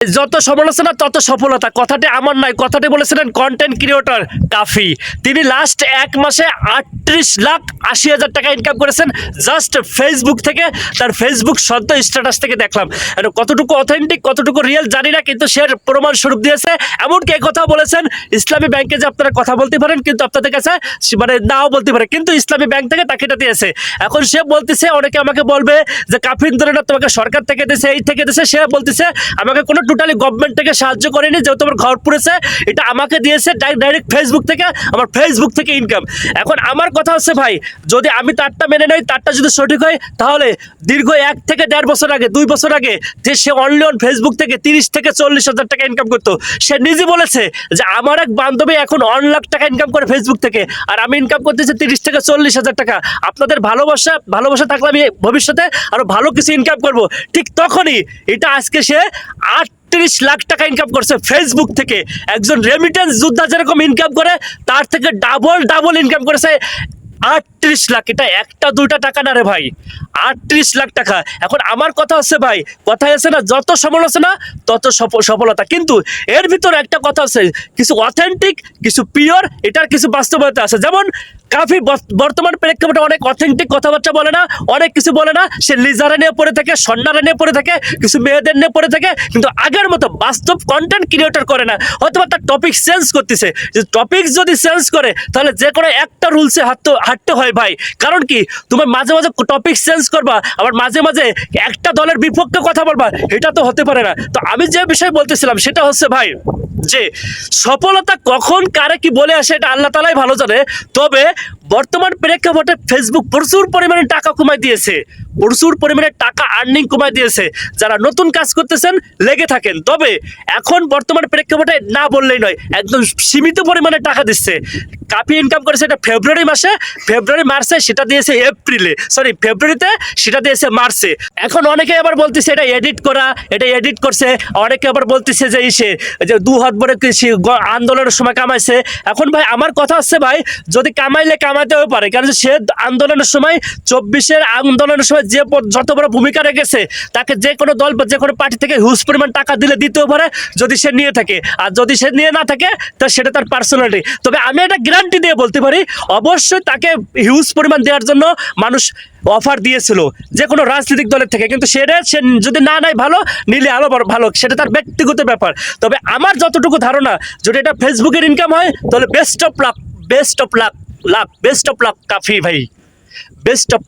যত সমালোচনা তত সফলতা। কথাটি আমার নয়, কথাটি বলেছিলেন কন্টেন্ট ক্রিয়েটর কাফি। তিনি লাস্ট এক মাসে আটত্রিশ লাখ আশি হাজার টাকা ইনকাম করেছেন। জাস্ট ফেসবুক থেকে, তার ফেসবুক সদ্য স্ট্যাটাস থেকে দেখলাম। কতটুকু অথেন্টিক কতটুকু রিয়েল জানি না, কিন্তু সে প্রমাণ স্বরূপ দিয়েছে। এমনকি কথা বলেছেন, ইসলামী ব্যাংকে যে আপনারা কথা বলতে পারেন, কিন্তু আপনাদের কাছে মানে নাও বলতে পারে। কিন্তু ইসলামী ব্যাংক থেকে তাকে এটা দিয়েছে। এখন সে বলতেছে, অনেকে আমাকে বলবে যে কাফিন ধরে না তোমাকে সরকার থেকে দিয়েছে, এই থেকে দিয়েছে। সে বলতেছে, আমাকে কোনো টোটালি গভর্নমেন্ট থেকে সাহায্য করেনি, যেহেতু আমার ঘর পুড়েছে, এটা আমাকে দিয়েছে ডাইরেক্ট ফেসবুক থেকে, আমার ফেসবুক থেকে ইনকাম এখন আমার কথা হচ্ছে ভাই, যদি আমি তারটা মেনে নেই, তারটা যদি সঠিক হয়, তাহলে দীর্ঘ এক থেকে দেড় বছর আগে, দুই বছর আগে, যে সে অনলি অন ফেসবুক থেকে তিরিশ থেকে চল্লিশ হাজার টাকা ইনকাম করতো, সে নিজে বলেছে যে আমার এক বান্ধবী এখন অন লাখ টাকা ইনকাম করে ফেসবুক থেকে, আর আমি ইনকাম করতেছি তিরিশ থেকে চল্লিশ হাজার টাকা। আপনাদের ভালোবাসা ভালোবাসা থাকলে আমি ভবিষ্যতে আরও ভালো কিছু ইনকাম করব। ঠিক তখনই, এটা আজকে সে আট তিরিশ লাখ টাকা ইনকাম করছে। ফেসবুক থেকে একজন রেমিটেন্স যোদ্ধা যেরকম ইনকাম করে, তার থেকে ডাবল ডাবল ইনকাম করেছে। আটত্রিশ লাখ, এটা একটা, দুইটা টাকা না রে ভাই? আটত্রিশ লাখ টাকা। এখন আমার কথা হচ্ছে ভাই, কথায় আছে না, যত সমালোচনা তত সফ- সফলতা। কিন্তু এর ভিতরে একটা কথা আছে, কিছু অথেন্টিক কিছু পিওর এটার কিছু বাস্তবতা আছে। যেমন কাফি বর্ত- বর্তমান প্রেক্ষাপটে অনেক অথেন্টিক কথাবার্তা বলে না, অনেক কিছু বলে না। সে লিজারা নিয়ে পড়ে থাকে, সন্ন্যারা নিয়ে পড়ে থাকে, কিছু মেয়েদের নিয়ে পড়ে থাকে, কিন্তু আগের মতো বাস্তব কন্টেন্ট ক্রিয়েটর করে না। হয়তো বা তার টপিক চেঞ্জ করতেছে। যে টপিক যদি চেঞ্জ করে, তাহলে যে কোনো একটা রুলসে হাঁটতে হাঁটতে হয় ভাই। কারণ কি? তোমার মাঝে মাঝে টপিক চেঞ্জ করবা, আবার মাঝে মাঝে একটা দলের বিপক্ষে কথা বলবা, এটা তো হতে পারে না। তো আমি যে বিষয় বলতেছিলাম, সেটা হচ্ছে ভাই, যে সফলতা কখন কারে কি বলে আসে, এটা আল্লাহ তালাই ভালো জানে। তবে বর্তমান প্রেক্ষাপটে ফেসবুক প্রচুর পরিমাণে টাকা কমাই দিয়েছে। প্রচুর পরিমাণে টাকা আর্নিং কমাই দিয়েছে। যারা নতুন কাজ করতেছেন, লেগে থাকেন। তবে এখন বর্তমান প্রেক্ষাপটে না বললেই নয়, একদম সীমিত পরিমাণে টাকা দিচ্ছে। কাপি ইনকাম করেছে এটা ফেব্রুয়ারি মাসে ফেব্রুয়ারি মার্চে সেটা দিয়েছে এপ্রিলে সরি ফেব্রুয়ারিতে সেটা দিয়েছে মার্চে। এখন অনেকে আবার বলতেছে এটা এডিট করা, এটা এডিট করছে। অনেকে আবার বলতেছে যে ইসে, যে দু হাত ভরে আন্দোলনের সময় কামাইছে। এখন ভাই আমার কথা হচ্ছে ভাই, যদি কামাইলে কামাতেও পারে, কারণ সে আন্দোলনের সময়, চব্বিশের আন্দোলনের সময় যে যত বড় ভূমিকা রেখেছে, তাকে যে কোনো দল বা যে কোনো পার্টি থেকে হিউজ পরিমাণ টাকা দিলে দিতেও পারে, যদি সে নিয়ে থাকে। আর যদি সে নিয়ে না থাকে, তা সেটা তার পার্সোনালিটি তবে আমি এটা গ্যারান্টি দিয়ে বলতে পারি, অবশ্যই তাকে হিউজ পরিমাণ দেওয়ার জন্য মানুষ অফার দিয়েছিল যে কোনো রাজনৈতিক দলের থেকে। কিন্তু সেটা সে যদি না নেয় ভালো, নিলে আরও বড় ভালো। সেটা তার ব্যক্তিগত ব্যাপার। তবে আমার যতটুকু ধারণা, যদি এটা ফেসবুকের ইনকাম হয়, তাহলে best of luck best of luck luck best of luck Kafi ভাই। বেস্ট অফ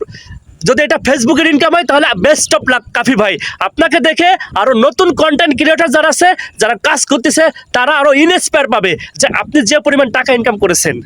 যদি এটা ফেসবুকের ইনকাম হয়, তাহলে বেস্ট অফ লাক কাফি ভাই। আপনাকে দেখে আরও নতুন কন্টেন্ট ক্রিয়েটর যারা আছে, যারা কাজ করতেছে, তারা আরও ইনস্পায়ার পাবে যে আপনি যে পরিমাণ টাকা ইনকাম করেছেন।